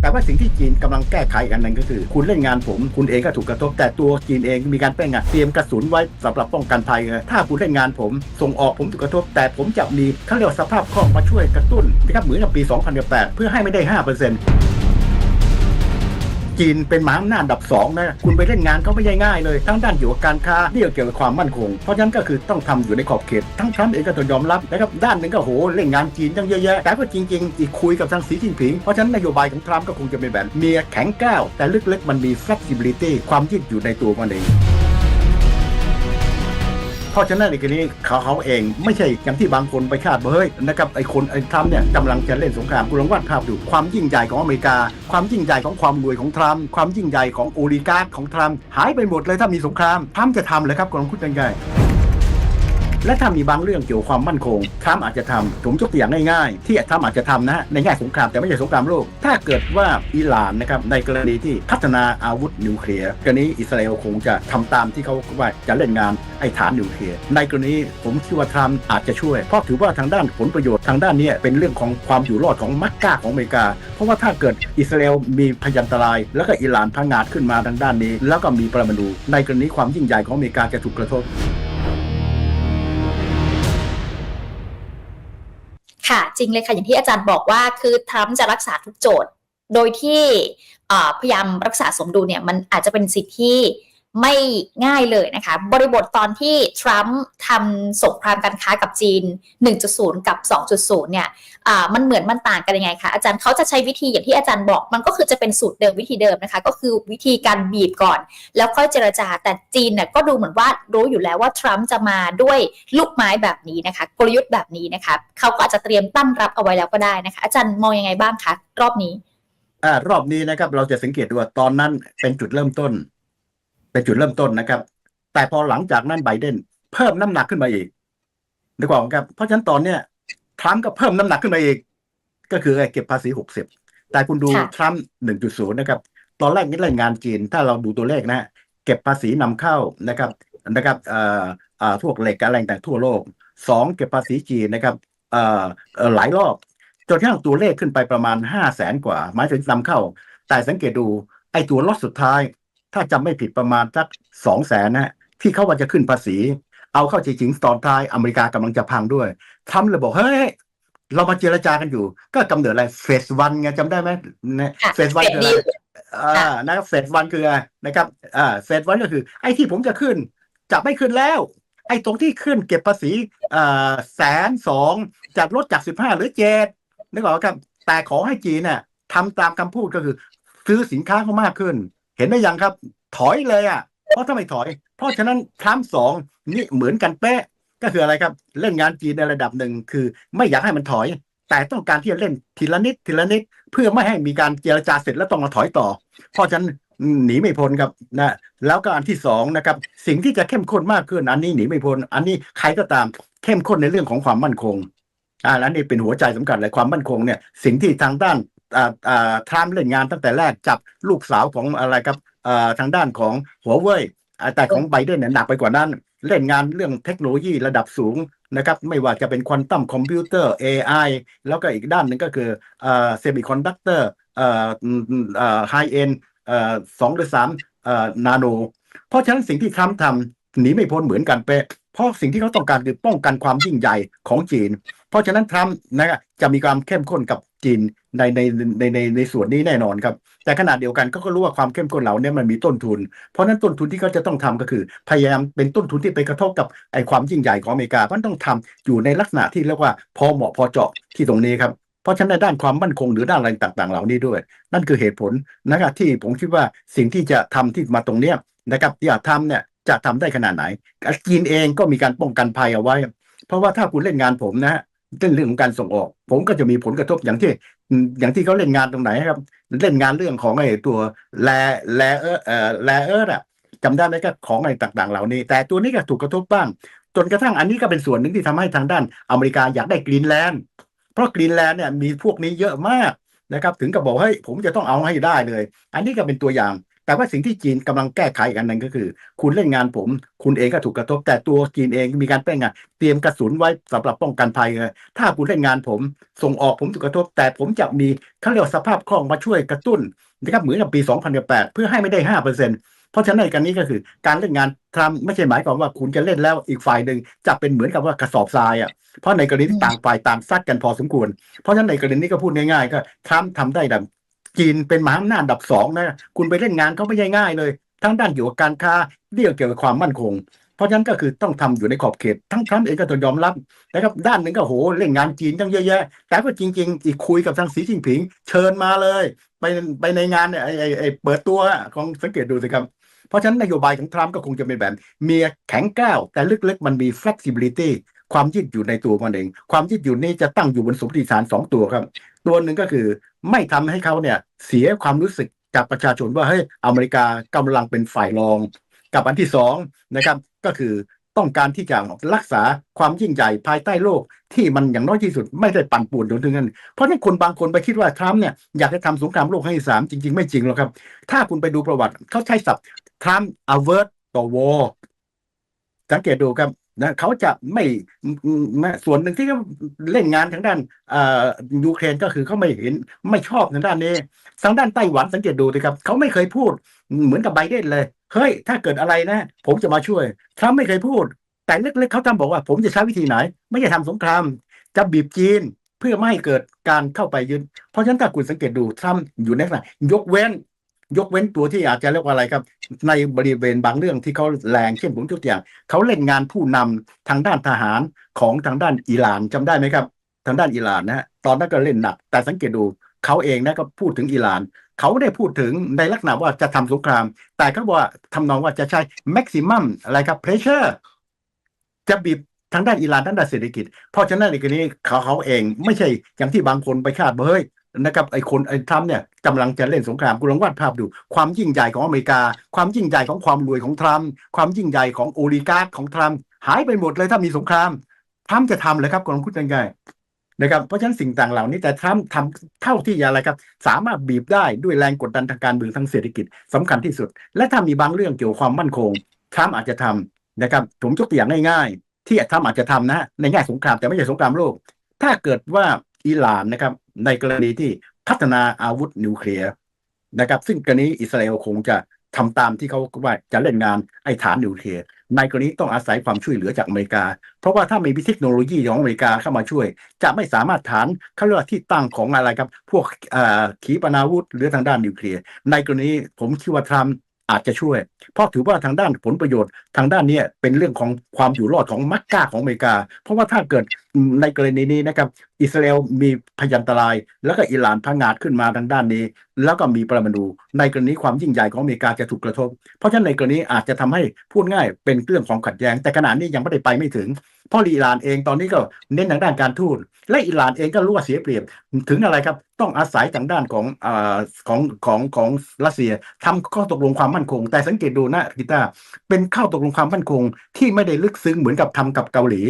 แต่ว่าสิ่งที่จีนกำลังแก้ไขอีกอันหนึงก็คือ คุณเล่นงานผม คุณเองก็ถูกกระทบ แต่ตัวจีนเองมีการเป็นไงเตรียมกระสุนไว้สำหรับป้องกันภัยถ้าคุณเล่นงานผม ส่งออกผมถูกกระทบ แต่ผมจะมีเขาเรียกว่าสภาพคล่องมาช่วยกระตุ้นนะครับเหมือนกับปี 2008 เพื่อให้ไม่ได้ 5% จีนเป็นมหาอำนาจอันดับสองนะคุณไปเล่นงานเขาไม่ใช่ง่ายเลย ทั้งด้านเกี่ยวกับการค้าเรื่องเกี่ยวกับความมั่นคง เพราะฉะนั้นก็คือต้องทำอยู่ในขอบเขต ทั้งทรัมป์เองก็ต้องยอมรับนะครับด้านหนึ่งก็โหเล่นงานจีนตั้งเยอะแยะแต่ก็จริงๆอีกคุยกับทางสีจิ้นผิง เพราะฉะนั้นนโยบายของทรัมป์ก็คงจะเป็นแบบเมียแข็งแกร้วแต่ลึกๆมันมี flexibility ความยืดอยู่ในตัวมันเอง เพราะฉะนั้นในกรณีเขาเขาเองไม่ใช่อย่างที่บางคนไปคาดเฮ้ยนะครับไอ้คนไอ้ทรัมป์เนี่ยกำลังจะเล่นสงครามคุณลองวาดภาพดูความยิ่งใหญ่ของอเมริกา ความยิ่งใหญ่ของความรวยของทรัมป์ความยิ่งใหญ่ของโอลิการ์ของทรัมป์หายไปหมดเลยถ้ามีสงครามทรัมป์จะทำเลยครับคุณลองคิดยังไง และถ้ามีบางเรื่องเกี่ยวความมั่นคงทรัมป์อาจจะทำผมยกตัวอย่างง่ายๆ ที่ทรัมป์อาจจะทำนะฮะในแง่สงครามแต่ไม่ใช่สงครามโลก ถ้าเกิดว่าอิหร่านนะครับในกรณีที่พัฒนาอาวุธนิวเคลียร์กรณีอิสราเอลคงจะทำตามที่เขาว่าจะเล่นงานไอ้ฐานนิวเคลียร์ในกรณีผมคิดว่าทรัมป์อาจจะช่วย เพราะถือว่าทางด้านผลประโยชน์ทางด้านนี้เป็นเรื่องของความอยู่รอดของมักกะของอเมริกา เพราะว่าถ้าเกิดอิสราเอลมีพยันตราย แล้วก็อิหร่านพังงาดขึ้นมาทางด้านนี้ แล้วก็มีปรมาณูในกรณีความยิ่งใหญ่ของอเมริกาจะถูกกระทบ ค่ะ จริงเลยค่ะ อย่างที่อาจารย์บอกว่าคือทรัมป์จะรักษาทุกโจทย์ โดยที่พยายามรักษาสมดุลเนี่ยมันอาจจะเป็นสิทธิที่ ไม่ง่ายเลยนะคะ บริบทตอนที่ทรัมป์ทำสงครามการค้ากับจีน 1.0 กับ 2.0 เนี่ยมันเหมือนมันต่างกันยังไงคะอาจารย์เขาจะใช้วิธีอย่างที่อาจารย์บอก มันก็คือจะเป็นสูตรเดิมวิธีเดิมนะคะ ก็คือวิธีการบีบก่อน แล้วค่อยเจรจาแต่จีนเนี่ยก็ดูเหมือนว่ารู้อยู่แล้วว่าทรัมป์จะมาด้วยลูกไม้แบบนี้นะคะ กลยุทธ์แบบนี้นะคะเขาก็อาจจะเตรียมตั้งรับเอาไว้แล้วก็ได้นะคะ อาจารย์มองยังไงบ้างคะรอบนี้อ่ารอบนี้นะครับเราจะสังเกตดูว่าตอนนั้นเป็นจุดเริ่มต้น เป็นจุดเริ่มต้นนะครับ แต่พอหลังจากนั้นไบเดนเพิ่มน้ำหนักขึ้นมาอีกนึกออกไหมครับ เพราะฉะนั้นตอนเนี้ยทรัมป์ก็เพิ่มน้ำหนักขึ้นมาอีก ก็คือเก็บภาษีหกสิบแต่คุณดูค่ะทรัมป์หนึ่งจุดศูนย์นะครับ ตอนแรกนี่รายงานจีน ถ้าเราดูตัวเลขนะ เก็บภาษีนำเข้านะครับนะครับเอ่อเอ่อพวกเหล็กอะไรต่างๆทั่วโลกสองเก็บภาษีจีนนะครับเอ่อเอ่อหลายรอบจนกระทั่งตัวเลขขึ้นไปประมาณห้าแสนกว่าหมายถึงนำเข้า แต่สังเกตดูไอ้ตัวล็อตสุดท้าย ถ้าจำไม่ผิดประมาณสักสองแสนนะที่เขาว่าจะขึ้นภาษี เอาเข้าจริงๆตอนท้ายอเมริกากำลังจะพังด้วยทำเลยบอกเฮ้ยเรามาเจรจากันอยู่ ก็กำเนิดอะไรเฟสวันไงจำได้ไหมนะค่ะเฟสวัน Phase คืออะไร deal อ่านะครับเฟสวันคืออะไรนะครับอ่าเฟสวันก็คือ ไอ้ที่ผมจะขึ้นจะไม่ขึ้นแล้ว ไอ้ตรงที่ขึ้นเก็บภาษีอ่าแสนสองจากลดจากสิบห้าหรือเจ็ดนึกออกไหมครับ แต่ขอให้จีนเนี่ยทำตามคำพูดก็คือ ซื้อสินค้าเขามากขึ้น เห็นได้ยังครับ ถอยเลยอะ เพราะถ้าไม่ถอย เพราะฉะนั้นทรัมป์สองนี่เหมือนกันเป๊ะก็คืออะไรครับ เล่นงานจีนในระดับหนึ่งคือ ไม่อยากให้มันถอย แต่ต้องการที่จะเล่นทีละนิดทีละนิด เพื่อไม่ให้มีการเจรจาเสร็จแล้วต้องมาถอยต่อ เพราะฉะนั้นหนีไม่พ้นครับนะแล้วก็อันที่สองนะครับ สิ่งที่จะเข้มข้นมากขึ้นอันนี้หนีไม่พ้นอันนี้ใครก็ตามเข้มข้นในเรื่องของความมั่นคงอ่าแล้วนี่เป็นหัวใจสำคัญเลยความมั่นคงเนี่ยสิ่งที่ทางด้าน ทรัมป์เล่นงานตั้งแต่แรกจับลูกสาวของอะไรครับอ่าทางด้านของหัวเว่ยอ่าแต่ของไบเดนเนี่ยหนักไปกว่านั้น เล่นงานเรื่องเทคโนโลยีระดับสูงนะครับไม่ว่าจะเป็นควอนตัมคอมพิวเตอร์ AI แล้วก็อีกด้านหนึ่งก็คือเอ่อเซมิคอนดักเตอร์เอ่อเอ่อไฮเอ็นเอ่อสองหรือสามเอ่อนาโน เพราะฉะนั้นสิ่งที่ทรัมป์ทำหนีไม่พ้นเหมือนกันเป๊ะเพราะสิ่งที่เขาต้องการคือป้องกันความยิ่งใหญ่ของจีน เพราะฉะนั้นทรัมป์นะครับจะมีความเข้มข้นกับ จีนในในในในในส่วนนี้แน่นอนครับ แต่ขณะเดียวกันก็ก็รู้ว่าความเข้มข้นเหล่านี้มันมีต้นทุน เพราะนั้นต้นทุนที่เขาจะต้องทำก็คือ พยายามเป็นต้นทุนที่ไปกระทบกับไอ้ความยิ่งใหญ่ของอเมริกาเพราะต้องทำอยู่ในลักษณะที่เรียกว่าพอเหมาะพอเจาะที่ตรงนี้ครับเพราะฉะนั้นด้านความมั่นคงหรือด้านอะไรต่างๆ เหล่านี้ด้วย นั่นคือเหตุผลนะครับที่ผมคิดว่าสิ่งที่จะทำที่มาตรงเนี้ยนะครับอยากทำเนี่ยจะทำได้ขนาดไหนจีนเองก็มีการป้องกันภัยเอาไว้ เพราะว่าถ้าคุณเล่นงานผมนะฮะ เรื่องเรื่องของการส่งออก ผมก็จะมีผลกระทบอย่างที่ อย่างที่เขาเล่นงานตรงไหนครับ เล่นงานเรื่องของไอ้ตัวแลแลเออเอ่อแลเออร์อะจำได้ไหมก็ของอะไรต่างๆ เหล่านี้ แต่ตัวนี้ก็ถูกกระทบบ้าง จนกระทั่งอันนี้ก็เป็นส่วนหนึ่งที่ทำให้ทางด้านอเมริกาอยากได้กรีนแลนด์เพราะกรีนแลนด์เนี่ยมีพวกนี้เยอะมากนะครับ ถึงกับบอกเฮ้ยผมจะต้องเอาให้ได้เลย อันนี้ก็เป็นตัวอย่าง แต่ว่าสิ่งที่จีนกำลังแก้ไขอีกอันหนึ่งก็คือ คุณเล่นงานผม คุณเองก็ถูกกระทบ แต่ตัวจีนเองมีการแป้งงาน เตรียมกระสุนไว้สำหรับป้องกันภัยเลยถ้าคุณเล่นงานผม ส่งออกผมถูกกระทบ แต่ผมจะมีเขาเรียกสภาพคล่องมาช่วยกระตุ้นนะครับเหมือนกับปี 2008 เพื่อให้ไม่ได้ห้าเปอร์เซ็นเพราะฉะนั้นในการนี้ก็คือการเล่นงานทรัมป์ไม่ใช่หมายความว่าคุณจะเล่นแล้วอีกฝ่ายหนึ่งจะเป็นเหมือนกับว่ากระสอบทรายอะเพราะในกรณีที่ต่างฝ่ายต่างซัดกันพอสมควร เพราะฉะนั้นในกรณีนี้ก็พูดง่ายๆ ก็ทรัมป์ทำได้ดัง จีนเป็นมหาอำนาจดับสองนะคุณไปเล่นงานเขาไม่ใช่ง่ายเลยทั้งด้านเกี่ยวกับการค้าเรื่องเกี่ยวกับความมั่นคง เพราะฉะนั้นก็คือต้องทำอยู่ในขอบเขต ทั้งทรัมป์เองก็ต้องยอมรับนะครับด้านหนึ่งก็โหเล่นงานจีนตั้งเยอะแยะ แต่ก็จริง ๆ อีกคุยกับทางสีจิ้นผิง เชิญมาเลย ไปไปในงานเนี่ยไอ้ไอ้เปิดตัวของสังเกตดูสิครับ เพราะฉะนั้นนโยบายของทรัมป์ก็คงจะเป็นแบบมีแข็งก้าวแต่ลึกๆมันมี flexibility ความยืดหยุ่นในตัวมันเอง ความยืดหยุ่นนี้จะตั้งอยู่บนสมมติฐานสองตัวครับ ตัวหนึ่งก็คือไม่ทำให้เขาเนี่ยเสียความรู้สึกจากประชาชนว่าเฮ้ยอเมริกากำลังเป็นฝ่ายรอง กับอันที่สองนะครับก็คือต้องการที่จะรักษาความยิ่งใหญ่ภายใต้โลก ที่มันอย่างน้อยที่สุดไม่ได้ปั่นป่วนจนถึงนั้นเพราะฉะนั้นคนบางคนไปคิดว่าทรัมป์เนี่ยอยากจะทำสงครามโลกครั้งที่สามจริง ๆ ไม่จริงหรอกครับ ถ้าคุณไปดูประวัติเขาใช้ศัพท์ทรัมป์ avert ต่อ war สังเกตดูครับ นะเขาจะไม่ส่วนหนึ่งที่เขาเล่นงานทางด้านยูเครนก็คือเขาไม่เห็นไม่ชอบทางด้านนี้ ทางด้านไต้หวันสังเกตดูสิครับเขาไม่เคยพูดเหมือนกับไบเดนเลยเฮ้ยถ้าเกิดอะไรนะ ผมจะมาช่วยทรัมป์ไม่เคยพูด แต่เล็กๆเขาทำบอกว่า ผมจะใช้วิธีไหน ไม่ใช่ทำสงคราม จะบีบจีนเพื่อไม่ให้เกิดการเข้าไปยึดเพราะฉะนั้นถ้าคุณสังเกตดูทรัมป์อยู่ในขณะยกเว้น ยกเว้นตัวที่อาจจะเรียกว่าอะไรครับ ในบริเวณบางเรื่องที่เขาแรงเช่นผมยกตัวอย่างเขาเล่นงานผู้นำทางด้านทหารของทางด้านอิหร่านจำได้ไหมครับ ทางด้านอิหร่านนะฮะตอนนั้นก็เล่นหนัก แต่สังเกตดูเขาเองนะก็พูดถึงอิหร่านเขาไม่ได้พูดถึงในลักษณะว่าจะทำสงคราม แต่เขาบอกว่าทำนองว่าจะใช้ maximum อะไรครับ pressure จะบีบทางด้านอิหร่านทางด้านเศรษฐกิจ เพราะฉะนั้นในกรณีเขาเขาเองไม่ใช่อย่างที่บางคนไปคาดว่าเฮ้ย นะครับไอ้คนไอ้ทรัมป์เนี่ยกำลังจะเล่นสงครามคุณลองวาดภาพดู ความยิ่งใหญ่ของอเมริกา ความยิ่งใหญ่ของความรวยของทรัมป์ความยิ่งใหญ่ของโอลิการ์ของทรัมป์หายไปหมดเลยถ้ามีสงครามทรัมป์จะทำเลยครับคุณลองพูดง่ายๆนะครับเพราะฉะนั้นสิ่งต่างเหล่านี้แต่ทรัมป์ทำเท่าที่อะไรครับ สามารถบีบได้ด้วยแรงกดดันทางการเมืองทางเศรษฐกิจสำคัญที่สุด และถ้ามีบางเรื่องเกี่ยวกับความมั่นคงทรัมป์อาจจะทำนะครับผมยกตัวอย่างง่ายๆ ที่ทรัมป์อาจจะทำนะในแง่สงครามแต่ไม่ใช่สงครามโลก ถ้าเกิดว่า อิหร่านนะครับ ในกรณีที่พัฒนาอาวุธนิวเคลียร์นะครับ ซึ่งกรณีอิสราเอลคงจะทำตามที่เขาว่าจะเล่นงานไอ้ฐานนิวเคลียร์ในกรณีต้องอาศัยความช่วยเหลือจากอเมริกา เพราะว่าถ้าไม่มีเทคโนโลยีของอเมริกาเข้ามาช่วย จะไม่สามารถฐานเขาเรียกที่ตั้งของอะไรครับ พวกขีปนาวุธหรือทางด้านนิวเคลียร์ในกรณีผมคิดว่าทรัมป์ อาจจะช่วย เพราะถือว่าทางด้านผลประโยชน์ ทางด้านนี้เป็นเรื่องของความอยู่รอดของมักกาของอเมริกา เพราะว่าถ้าเกิดในกรณีนี้นะครับอิสราเอลมีพยันตราย แล้วก็อิหร่านพังงาดขึ้นมาทางด้านนี้ แล้วก็มีปรมาณูในกรณีความยิ่งใหญ่ของอเมริกาจะถูกกระทบ เพราะฉะนั้นในกรณีอาจจะทำให้พูดง่ายเป็นเรื่องของขัดแย้ง แต่ขณะนี้ยังไม่ได้ไปไม่ถึง เพราะอิหร่านเองตอนนี้ก็เน้นทางด้านการทูตและอิหร่านเองก็รู้ว่าเสียเปรียบถึงอะไรครับ ต้องอาศัยทางด้านของอ่าของของของรัสเซียทำข้อตกลงความมั่นคง แต่สังเกตดูนะกีตาเป็นข้อตกลงความมั่นคง ที่ไม่ได้ลึกซึ้งเหมือนกับทำกับเกาหลี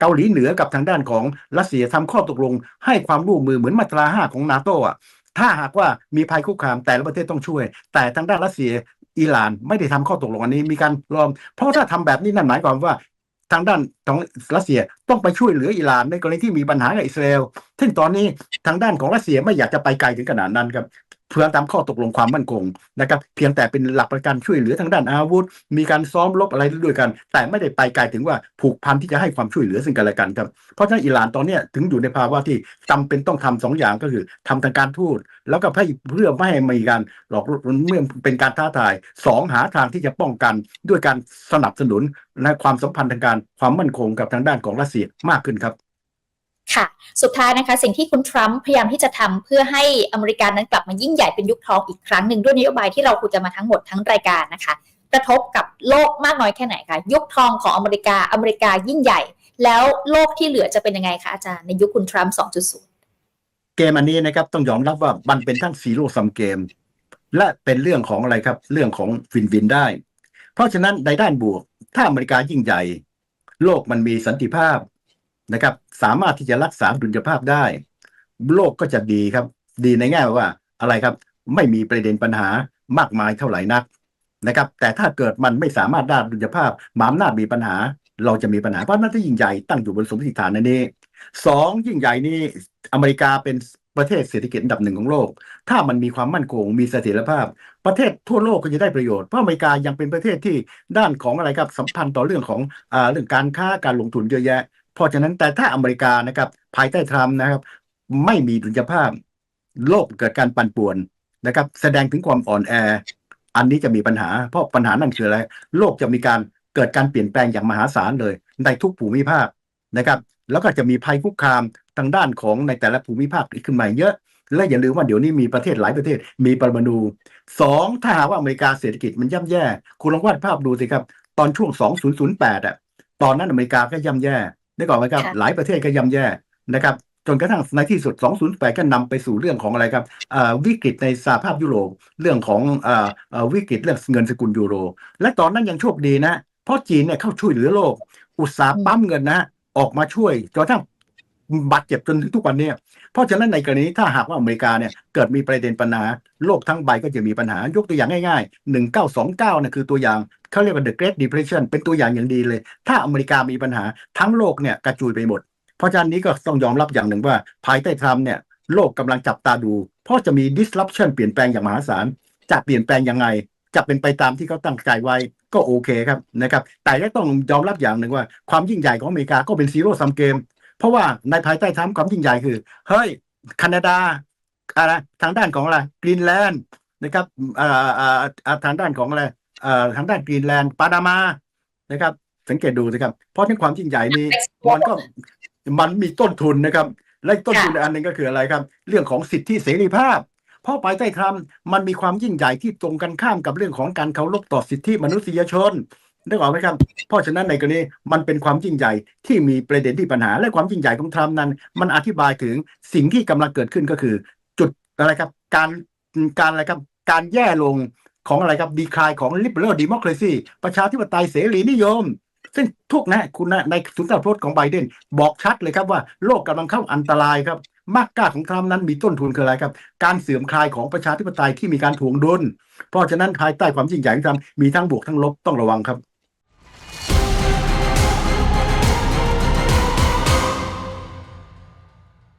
เกาหลีเหนือกับทางด้านของรัสเซียทำข้อตกลง ให้ความร่วมมือเหมือนมาตราห้าของนาโตอะ ถ้าหากว่ามีภัยคุกคามแต่ละประเทศต้องช่วย แต่ทางด้านรัสเซียอิหร่านไม่ได้ทำข้อตกลงอันนี้มีการรอม เพราะถ้าทำแบบนี้นั่นหมายความว่าทางด้านของรัสเซีย ต้องไปช่วยเหลืออิหร่านในกรณีที่มีปัญหากับอิสราเอลซึ่งตอนนี้ทางด้านของรัสเซียไม่อยากจะไปไกลถึงขนาดนั้นครับเพื่อตามข้อตกลงความมั่นคงนะครับ เพียงแต่เป็นหลักประกันช่วยเหลือทางด้านอาวุธ มีการซ้อมรบอะไรด้วยกัน แต่ไม่ได้ไปไกลถึงว่าผูกพันที่จะให้ความช่วยเหลือซึ่งกันและกันครับ เพราะฉะนั้นอิหร่านตอนนี้ถึงอยู่ในภาวะที่จำเป็นต้องทำสองอย่างก็คือทำทางการทูตแล้วก็ให้เพื่อไม่ให้มีการหลอกลวงเมื่อเป็นการท้าทายสองหาทางที่จะป้องกันด้วยการสนับสนุนและความสัมพันธ์ทางการความมั่นคงกับทางด้านของรัสเซียมากขึ้นครับค่ะ สุดท้ายนะคะ สิ่งที่คุณทรัมป์พยายามที่จะทำเพื่อให้อเมริกานั้นกลับมายิ่งใหญ่เป็นยุคทองอีกครั้งหนึ่งด้วยนโยบายที่เราคุยกันมาทั้งหมดทั้งรายการนะคะ กระทบกับโลกมากน้อยแค่ไหนคะยุคทองของอเมริกาอเมริกายิ่งใหญ่ แล้วโลกที่เหลือจะเป็นยังไงคะอาจารย์ในยุคคุณทรัมป์2.0 เกมอันนี้นะครับต้องยอมรับว่ามันเป็นทั้งซีโร่ซัมเกม และเป็นเรื่องของอะไรครับ เรื่องของฟินฟินได้ เพราะฉะนั้นในด้านบวก ถ้าอเมริกายิ่งใหญ่ โลกมันมีสันติภาพนะครับ สามารถที่จะรักษาดุลยภาพได้ โลกก็จะดีครับ ดีในแง่ว่าอะไรครับ ไม่มีประเด็นปัญหามากมายเท่าไหร่นักนะครับ แต่ถ้าเกิดมันไม่สามารถด้านดุลยภาพหมามนาจมีปัญหา เราจะมีปัญหาเพราะหน้าที่ยิ่งใหญ่ตั้งอยู่บนสมมติฐานอันนี้สองยิ่งใหญ่นี่อเมริกาเป็น ประเทศเศรษฐกิจอันดับหนึ่งของโลก ถ้ามันมีความมั่นคงมีเสถียรภาพ ประเทศทั่วโลกก็จะได้ประโยชน์เพราะอเมริกายังเป็นประเทศที่ด้านของอะไรครับสัมพันธ์ต่อเรื่องของอ่าเรื่องการค้าการลงทุนเยอะแยะ เพราะฉะนั้นแต่ถ้าอเมริกานะครับภายใต้ทรัมป์นะครับ ไม่มีดุลยภาพ โลกเกิดการปั่นป่วนนะครับ แสดงถึงความอ่อนแอ อันนี้จะมีปัญหา เพราะปัญหานั่นคืออะไร โลกจะมีการเกิดการเปลี่ยนแปลงอย่างมหาศาลเลย ในทุกภูมิภาคนะครับ แล้วก็จะมีภัยคุกคามทางด้านของในแต่ละภูมิภาคขึ้นมาเยอะ และอย่าลืมว่าเดี๋ยวนี้มีประเทศหลายประเทศมีปรมาณูสองถ้าหากว่าอเมริกาเศรษฐกิจมันย่ำแย่ คุณลองวาดภาพดูสิครับ ตอนช่วง 2008อะตอนนั้นอเมริกาก็ย่ำแย่ได้ก่อนไหมครับค่ะหลายประเทศก็ย่ำแย่นะครับจนกระทั่งในที่สุด 208ก็นำไปสู่เรื่องของอะไรครับเอ่อวิกฤตในสหภาพยุโรป เรื่องของเอ่อเอ่อวิกฤตเรื่องเงินสกุลยูโร และตอนนั้นยังโชคดีนะ เพราะจีนเนี่ยเข้าช่วยเหลือโลก อุตสาห์ปั๊มเงินนะ ออกมาช่วยจนทั่งบาดเจ็บจนถึงทุกวันเนี้เพราะฉะนั้นในกรณีถ้าหากว่าอเมริกาเนี่ยเกิดมีประเด็นปัญหาโลกทั้งใบก็จะมีปัญหายกตัวอย่างง่ายๆ 1929เนี่ยคือตัวอย่างเขาเรียกว่า the Great Depression เป็นตัวอย่างอย่างดีเลย ถ้าอเมริกามีปัญหาทั้งโลกเนี่ยกระจุยไปหมด เพราะฉะนั้นนี้ก็ต้องยอมรับอย่างหนึ่งว่า ภายใต้ทรัมป์เนี่ยโลกกำลังจับตาดู เพราะจะมี disruption เปลี่ยนแปลงอย่างมหาศาลจะเปลี่ยนแปลงยังไง จะเป็นไปตามที่เขาตั้งใจไว้ ก็โอเคครับนะครับแต่ก็ต้องยอมรับอย่างหนึ่งว่า ความยิ่งใหญ่ของอเมริกาก็เป็นซีโร่ซัมเกม เพราะว่าในภายใต้ทรัมป์ความยิ่งใหญ่คือ เฮ้ยแคนาดาอะไรทางด้านของอะไรกรีนแลนด์นะครับอ่าอ่าอ่าทางด้านของอะไรอ่าทางด้านกรีนแลนด์ปานามานะครับ สังเกตดูสิครับ เพราะในความยิ่งใหญ่นี้มันก็มันมีต้นทุนนะครับ และต้นทุนอันหนึ่งก็คืออะไรครับ เรื่องของสิทธิเสรีภาพ เพราะภายใต้ทรัมป์มันมีความยิ่งใหญ่ที่ตรงกันข้ามกับเรื่องของการเคารพต่อสิทธิมนุษยชนได้ออกไหมครับ เพราะฉะนั้นในกรณีมันเป็นความยิ่งใหญ่ที่มีประเด็นที่ปัญหา และความยิ่งใหญ่ของทรัมป์นั้น มันอธิบายถึงสิ่งที่กำลังเกิดขึ้นก็คือ จุดอะไรครับ การการอะไรครับ การแย่ลงของอะไรครับดีคลายของ liberal democracy ประชาธิปไตยเสรีนิยม ซึ่งทุกนะคุณนะในสุนทรพจน์ของไบเดนบอกชัดเลยครับว่าโลกกำลังเข้าอันตรายครับ มากกาของทรัมป์นั้นมีต้นทุนคืออะไรครับ การเสื่อมคลายของประชาธิปไตยที่มีการถ่วงดุลเพราะฉะนั้นภายใต้ความยิ่งใหญ่ของทรัมป์มีทั้งบวกทั้งลบต้องระวังครับ